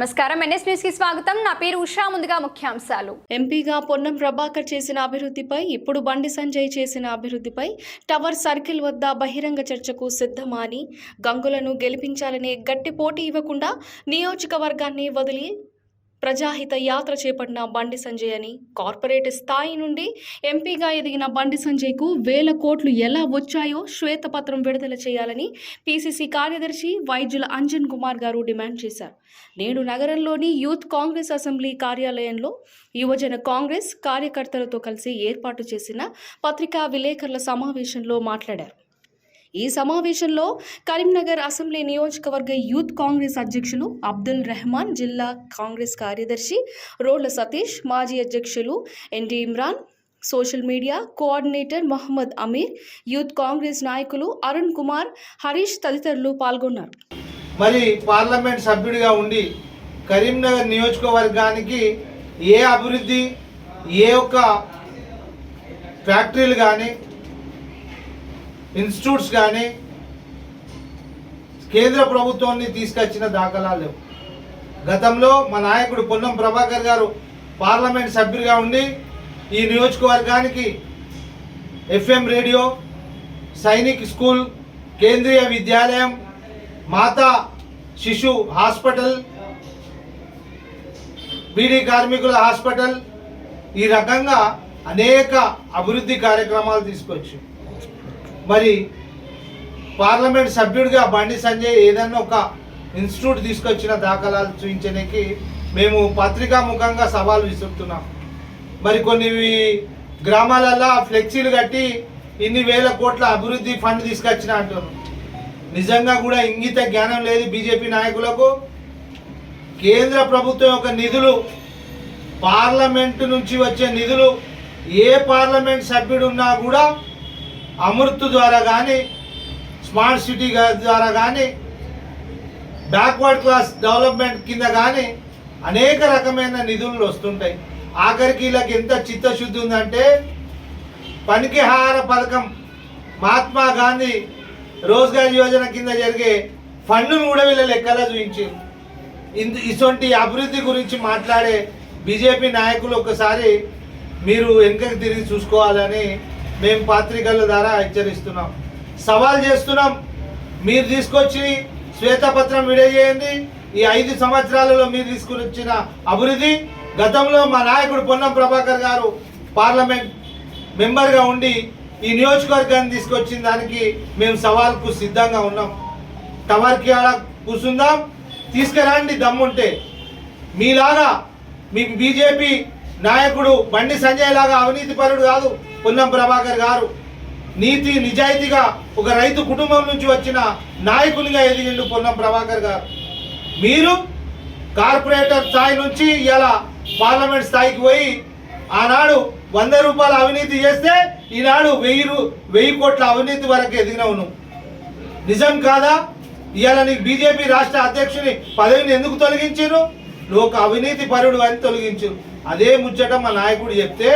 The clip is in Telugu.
నమస్కారం. ఎన్ఎస్ న్యూస్కి స్వాగతం. నా పేరు ఉషా. ముందుగా ముఖ్యాంశాలు. ఎంపీగా పొన్నం ప్రభాకర్ చేసిన అభివృద్ధిపై ఇప్పుడు బండి సంజయ్ చేసిన అభివృద్ధిపై టవర్ సర్కిల్ వద్ద బహిరంగ చర్చకు సిద్ధమా అని గంగులను గెలిపించాలని గట్టి పోటీ ఇవ్వకుండా నియోజకవర్గాన్ని వదిలి ప్రజాహిత యాత్ర చేపట్టిన బండి సంజయ్ అని కార్పొరేట్ స్థాయి నుండి ఎంపీగా ఎదిగిన బండి సంజయ్కు వేల కోట్లు ఎలా వచ్చాయో శ్వేతపత్రం విడుదల చేయాలని పీసీసీ కార్యదర్శి వైద్యుల అంజన్ కుమార్ గారు డిమాండ్ చేశారు. నేడు నగరంలోని యూత్ కాంగ్రెస్ అసెంబ్లీ కార్యాలయంలో యువజన కాంగ్రెస్ కార్యకర్తలతో కలిసి ఏర్పాటు చేసిన పత్రికా విలేకరుల సమావేశంలో మాట్లాడారు. ఈ సమావేశంలో కరీంనగర్ అసెంబ్లీ నియోజకవర్గ యూత్ కాంగ్రెస్ అధ్యక్షులు అబ్దుల్ రెహమాన్ జిల్లా కాంగ్రెస్ కార్యదర్శి రోడ్ల సతీష్ మాజీ అధ్యక్షులు NT Imran social media coordinator Mohammed Amir youth Congress నాయకులు అరుణ్ కుమార్ హరీష్ తదితరులు పాల్గొన్నారు. మరి పార్లమెంట్ సభ్యుడిగా ఉండి కరీంనగర్ నియోజకవర్గానికి ఏ అభివృద్ధి ఏ ఒక్క ఫ్యాక్టరీలు కానీ ఇన్స్టిట్యూట్స్ కానీ కేంద్ర ప్రభుత్వాన్ని తీసుకొచ్చిన దాఖలాలు లేవు. గతంలో మా నాయకుడు పొన్నం ప్రభాకర్ గారు పార్లమెంట్ సభ్యుడిగా ఉండి ఈ నియోజకవర్గానికి ఎఫ్ఎం రేడియో సైనిక్ స్కూల్ కేంద్రీయ విద్యాలయం మాతా శిశు హాస్పిటల్ బీడీ కార్మికుల హాస్పిటల్ ఈ రకంగా అనేక అభివృద్ధి కార్యక్రమాలు తీసుకొచ్చు మరి పార్లమెంట్ సభ్యుడిగా బండి సంజయ్ ఏదన్నా ఒక ఇన్స్టిట్యూట్ తీసుకొచ్చిన దాఖలాలు చూపించడానికి మేము పత్రికా ముఖంగా సవాల్ విసురుతున్నాం. మరి కొన్ని గ్రామాలల్లో ఫ్లెక్సీలు కట్టి ఇన్ని వేల కోట్ల అభివృద్ధి ఫండ్ తీసుకొచ్చిన అంటున్నాం నిజంగా కూడా ఇంగిత జ్ఞానం లేదు బీజేపీ నాయకులకు. కేంద్ర ప్రభుత్వం యొక్క నిధులు పార్లమెంటు నుంచి వచ్చే నిధులు ఏ పార్లమెంట్ సభ్యుడు ఉన్నా కూడా అమృత్ ద్వారా కానీ స్మార్ట్ సిటీ ద్వారా కానీ బ్యాక్వర్డ్ క్లాస్ డెవలప్మెంట్ కింద కానీ అనేక రకమైన నిధులు వస్తుంటాయి. ఆఖరికి వీళ్ళకి ఎంత చిత్తశుద్ధి ఉందంటే పనికిహార పథకం మహాత్మా గాంధీ రోజ్గార్ యోజన కింద జరిగే ఫండ్ను కూడా వీళ్ళ లెక్కలా చూపించారు. ఇంత ఇటువంటి అభివృద్ధి గురించి మాట్లాడే బీజేపీ నాయకులు ఒకసారి మీరు వెనుకకి తిరిగి చూసుకోవాలని మేము పాత్రికల ద్వారా హెచ్చరిస్తున్నాం. సవాల్ చేస్తున్నాం. మీరు తీసుకొచ్చి శ్వేతపత్రం విడేయండి. ఈ ఐదు సంవత్సరాలలో మీరు తీసుకుని వచ్చిన అభివృద్ధి గతంలో మా నాయకుడు పొన్నం ప్రభాకర్ గారు పార్లమెంట్ మెంబర్గా ఉండి ఈ నియోజకవర్గాన్ని తీసుకొచ్చిన దానికి మేము సవాల్కు సిద్ధంగా ఉన్నాం. టవర్కి ఆడ కూర్చుందాం. తీసుకురండి దమ్ముంటే. మీలాగా మీ బీజేపీ నాయకుడు బండి సంజయ్ లాగా అవినీతి పరుడు కాదు. పొన్నం ప్రభాకర్ గారు నీతి నిజాయితీగా ఒక రైతు కుటుంబం నుంచి వచ్చిన నాయకునిగా ఎదిగిండు పొన్నం ప్రభాకర్ గారు. మీరు కార్పొరేటర్ స్థాయి నుంచి ఇలా పార్లమెంట్ స్థాయికి పోయి ఆనాడు వంద రూపాయల అవినీతి చేస్తే ఈనాడు వెయ్యి వెయ్యి కోట్ల అవినీతి వరకు ఎదిగినవును. నువ్వు నిజం కాదా? ఇవాళ నీకు బీజేపీ రాష్ట్ర అధ్యక్షుని పదవిని ఎందుకు తొలగించారు నువ్వు ఒక అవినీతి పరుడు అని తొలగించు అదే ముచ్చట మా నాయకుడు చెప్తే